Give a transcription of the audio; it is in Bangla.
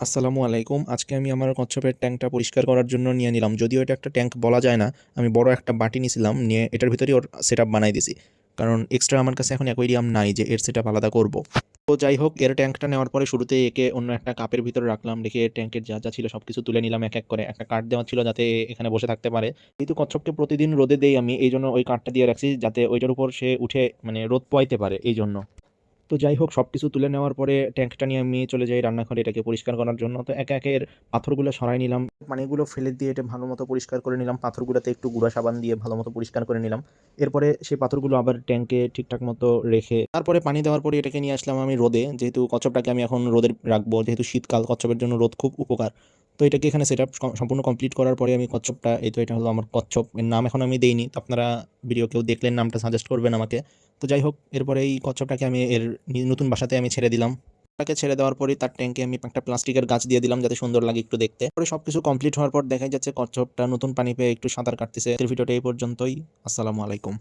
আসসালামু আলাইকুম। আজকে আমি আমার কচ্ছপের ট্যাঙ্কটা পরিষ্কার করার জন্য নিয়ে নিলাম। যদিও এটা একটা ট্যাঙ্ক বলা যায় না, আমি বড় একটা বাটি নিয়েছিলাম, নিয়ে এটার ভিতরেই ওর সেট বানাই দিছি কারণ এক্সট্রা আমার কাছে এখন অ্যাকোয়ারিয়াম নাই যে এর সেট আলাদা করব। তো যাই হোক, এর ট্যাঙ্কটা নেওয়ার পরে শুরুতে একে অন্য একটা কাপের ভিতরে রাখলাম, রেখে ট্যাঙ্কের যা যা ছিল সব কিছু তুলে নিলাম এক এক করে। একটা কাঠ দেওয়া ছিল যাতে এখানে বসে থাকতে পারে। যেহেতু কচ্ছপকে প্রতিদিন রোদে দেই আমি, এই জন্য ওই কাঠটা দিয়ে রাখছি যাতে ওইটার উপর সে উঠে মানে রোদ পোয়াইতে পারে, এই জন্য। তো যাই হোক সব কিছু তুলে নেওয়ার পরে ট্যাঙ্কটা নিয়ে আমি চলে যাই রান্নাঘরে এটাকে পরিষ্কার করার জন্য। তো একে একে এর পাথরগুলো সরাই নিলাম। পানিগুলো ফেলে দিয়ে এটা ভালো মতো পরিষ্কার করে নিলাম। পাথরগুলোতে একটু গুঁড়া সাবান দিয়ে ভালো মতো পরিষ্কার করে নিলাম। এরপরে সেই পাথরগুলো আবার ট্যাঙ্কে ঠিকঠাক মতো রেখে, তারপরে পানি দেওয়ার পরে এটাকে নিয়ে আসলাম আমি রোদে। যেহেতু কচ্ছপটাকে আমি এখন রোদে রাখব, যেহেতু শীতকাল, কচ্ছপের জন্য রোদ খুব উপকার। তো এটাকে এখানে সেট আপ সম্পূর্ণ কমপ্লিট করার পরে আমি কচ্ছপটা, এই তো এটা হলো আমার কচ্ছপ। এর নাম এখন আমি দেইনি, তো আপনারা ভিডিও কেউ দেখলেন নামটা সাজেস্ট করবেন আমাকে। তো যাই হোক, এরপরে এই কচ্ছপটাকে আমি এর নতুন বাসাতে আমি ছেড়ে দিলাম। তাকে ছেড়ে দেওয়ার পরে তার ট্যাঙ্কে আমি একটা প্লাস্টিকের গাছ দিয়ে দিলাম যাতে সুন্দর লাগে একটু দেখতে। পরে সবকিছু কমপ্লিট হওয়ার পর দেখা যাচ্ছে কচ্ছপটা নতুন পানি পেয়ে একটু সাঁতার কাটতেছে। ভিডিওটা এই পর্যন্তই। আসসালামু আলাইকুম।